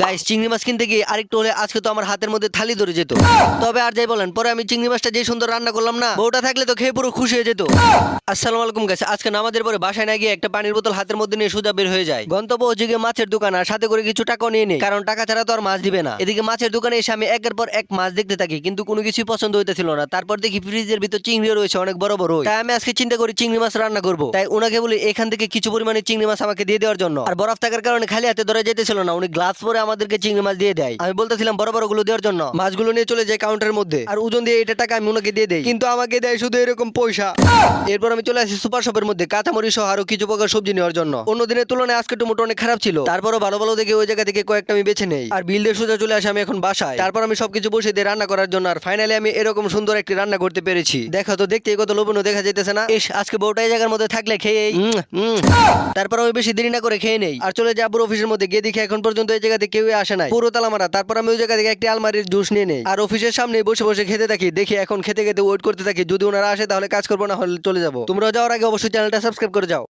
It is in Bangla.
গাইস চিংড়ি মাছ কিনতে গিয়ে আরেকটু হলে আজকে তো আমার হাতের মধ্যে থালি ধরে যেত। তবে আর যাই বলেন, পরে আমি চিংড়ি মাছটা যে সুন্দর রান্না করলাম না, বউটা থাকলে তো খেয়ে পুরো খুশি হয়ে যেত। আসসালামু আলাইকুম গাইস আজকে নামাজের পরে বাসায় না গিয়ে একটা পানির বোতল হাতের মধ্যে নিয়ে সোজা বের হয়ে যায় গন্তব্য হচ্ছে গিয়ে মাছের দোকান, আর সাথে করে কিছু টাকাও নিয়ে নেই, কারণ টাকা ছাড়া তো আর মাছ দিবে না। এদিকে মাছের দোকানে এসে আমি একের পর এক মাছ দেখতে থাকি, কিন্তু কোনো কিছুই পছন্দ হইতেছিল না। তারপর দেখি ফ্রিজের ভিতর চিংড়িও রয়েছে, অনেক বড় বড় তাই আমি আজকে চিন্তা করি চিংড়ি মাছ রান্না করব। তাই ওনাকে বলি, এখান থেকে কিছু পরিমাণে চিংড়ি মাছ আমাকে দিয়ে দেওয়ার জন্য। আর বরফ থাকার কারণে খালি হাতে ধরে যেতেছিল না, উনি গ্লাস পরে আমাদেরকে চিংড়ি মাছ দিয়ে দেয়। আমি বলতেছিলাম, বড় বড়গুলো দেওয়ার জন্য মাছগুলো নিয়ে চলে যায় কাউন্টারের মধ্যে। আর ওজন দিয়ে এটা টাকা আমি ওনাকে দিয়ে দেই। কিন্তু আমাকে দেয় শুধু এরকম পয়সা। এরপর আমি চলে আসি সুপার শপের মধ্যে, কাঁচামরিচ সহ আরও কিছু প্রকার সবজি নেওয়ার জন্য। অন্য দিনের তুলনায় আজকে একটু মোটো অনেক খারাপ ছিল। তারপরও ভালো ভালো দেখে ওই জায়গা থেকে কয়েকটা আমি বেছে নেই। আর বিল দিয়ে সোজা চলে আসি আমি এখন বাসায়। তারপর আমি সবকিছু বসে দিয়ে রান্না করার জন্য আর ফাইনালি আমি এরকম সুন্দর একটি রান্না করতে পেরেছি। দেখো তো, দেখতে কত লোভনীয় দেখা যাইতেছে না? ইস, আজকে বউটা এই জায়গার মধ্যে থাকলে খেয়ে তারপর আমি বেশি দেরি না করে খেয়ে নেই। আর চলে যাব অফিসের মধ্যে। গিয়ে দেখি এখন পর্যন্ত এই জায়গাতে কেউ আসে নাই। পুরো তালা মারা তারপর আমি ওই জায়গা থেকে একটি আলমারির জুস নিয়ে নেই। আর অফিসের সামনে বসে বসে খেতে থাকি। দেখি এখন খেতে খেতে ওয়েট করতে থাকি। যদি ওনারা আসে তাহলে কাজ করব, না হলে চলে যাব। তোমরা যাওয়ার আগে অবশ্যই চ্যানেলটা সাবস্ক্রাইব করে যাও।